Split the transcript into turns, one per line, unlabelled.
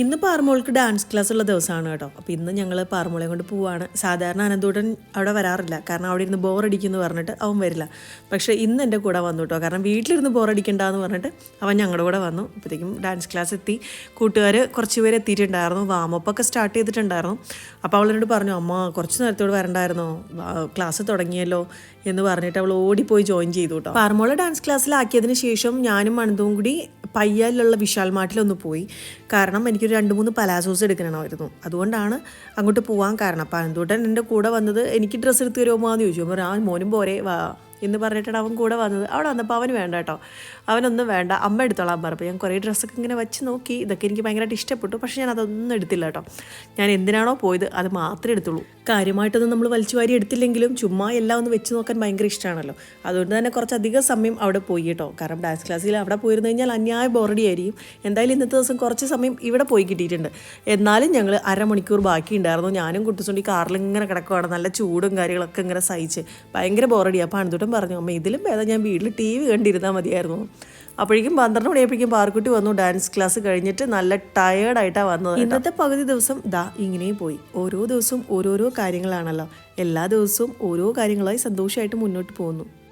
ഇന്ന് പാറമോൾക്ക് dance class ഉള്ള ദിവസമാണ് കേട്ടോ. അപ്പോൾ ഇന്ന് ഞങ്ങൾ പാറമോളെ കൊണ്ട് പോവാണ്. സാധാരണ അനന്തൂട്ടൻ അവിടെ വരാറില്ല. കാരണം അവിടെ ഇരുന്ന് ബോറടിക്കുന്നു പറഞ്ഞിട്ട് അവൻ വരില്ല. പക്ഷേ ഇന്ന് എന്റെ കൂടെ വന്നു കേട്ടോ. കാരണം വീട്ടിലിരുന്ന് ബോറടിക്കണ്ടെന്ന് പറഞ്ഞിട്ട് അവൻ ഞങ്ങളുടെ കൂടെ വന്നു. അപ്പോഴത്തേക്കും ഡാൻസ് ക്ലാസ് എത്തി. കൂട്ടുകാർ കുറച്ച് പേര് എത്തിയിട്ടുണ്ടായിരുന്നു. വാമപ്പൊക്കെ സ്റ്റാർട്ട് ചെയ്തിട്ടുണ്ടായിരുന്നു. അപ്പോൾ അവളോട് പറഞ്ഞു അമ്മ കുറച്ച് നേരത്തോട് വരണ്ടായിരുന്നോ? ക്ലാസ് തുടങ്ങിയല്ലോ എന്ന് പറഞ്ഞിട്ട് അവൾ ഓടിപ്പോയി ജോയിൻ ചെയ്തു കേട്ടോ. പാറമോളെ ഡാൻസ് ക്ലാസ്സിലാക്കിയതിന് ശേഷം ഞാനും അനന്തവും കൂടി പയ്യാലിലുള്ള വിശാൽ മാട്ടിലൊന്ന് പോയി. കാരണം എനിക്കൊരു രണ്ട് മൂന്ന് പലാസോസ് എടുക്കണമായിരുന്നു. അതുകൊണ്ടാണ് അങ്ങോട്ട് പോകാൻ കാരണം. അപ്പം അനന്തൂട്ടൻ എന്റെ കൂടെ വന്നത്. എനിക്ക് ഡ്രസ്സ് എടുത്ത് തരുമോ എന്ന് ചോദിച്ചു. അപ്പോൾ ആ മോനും പോരെ വാ. എന്ന് പറഞ്ഞിട്ടാണ് അവൻ കൂടെ വന്നത്. അവിടെ വന്നപ്പോൾ അവന് വേണ്ട കേട്ടോ. അവനൊന്നും വേണ്ട. അമ്മ എടുത്തോളാൻ പറഞ്ഞപ്പോൾ ഞാൻ കുറേ ഡ്രസ്സൊക്കെ ഇങ്ങനെ വെച്ച് നോക്കി. ഇതൊക്കെ എനിക്ക് ഭയങ്കരമായിട്ട് ഇഷ്ടപ്പെട്ടു. പക്ഷേ ഞാൻ അതൊന്നും എടുത്തില്ല കേട്ടോ. ഞാൻ എന്തിനാണോ പോയത്? അത് മാത്രമേ എടുത്തുള്ളൂ. കാര്യമായിട്ടൊന്നും നമ്മൾ വലിച്ചു വാരി എടുത്തില്ലെങ്കിലും ചുമ്മാ എല്ലാം ഒന്ന് വെച്ച് നോക്കാൻ ഭയങ്കര ഇഷ്ടമാണല്ലോ. അതുകൊണ്ട് തന്നെ കുറച്ചധികം സമയം അവിടെ പോയി കേട്ടോ. കാരണം ഡാൻസ് ക്ലാസ്സിൽ അവിടെ പോയിരുന്നു കഴിഞ്ഞാൽ അന്യായ ബോറടി ആയിരിക്കും. എന്തായാലും ഇന്നത്തെ ദിവസം കുറച്ച് സമയം ഇവിടെ പോയി കിട്ടിയിട്ടുണ്ട്. എന്നാലും ഞങ്ങൾ അരമണിക്കൂർ ബാക്കി ഉണ്ടായിരുന്നു ഞാനും കുട്ടിച്ചുണ്ടി കാറിൽ ഇങ്ങനെ കിടക്കുവാണ്. നല്ല ചൂടും കാര്യങ്ങളൊക്കെ ഇങ്ങനെ സഹിച്ച്. ഭയങ്കര ബോറടി അപ്പോൾ അണുതൂട്ടം പറഞ്ഞു അമ്മ ഇതിലും ഭേദം ഞാൻ വീട്ടിൽ ടി വി കണ്ടിരുന്നാൽ മതിയായിരുന്നു. അപ്പോഴേക്കും പന്ത്രണ്ട് മണിയായപ്പോഴേക്കും പാർക്കുട്ടി വന്നു ഡാൻസ് ക്ലാസ് കഴിഞ്ഞിട്ട് നല്ല ടയേർഡായിട്ടാണ് വന്നത് ഇന്നത്തെ പകുതി ദിവസം ദാ ഇങ്ങനെയും പോയി. ഓരോ ദിവസവും ഓരോരോ കാര്യങ്ങളാണല്ലോ. എല്ലാ ദിവസവും ഓരോ കാര്യങ്ങളായി സന്തോഷമായിട്ട് മുന്നോട്ട് പോകുന്നു.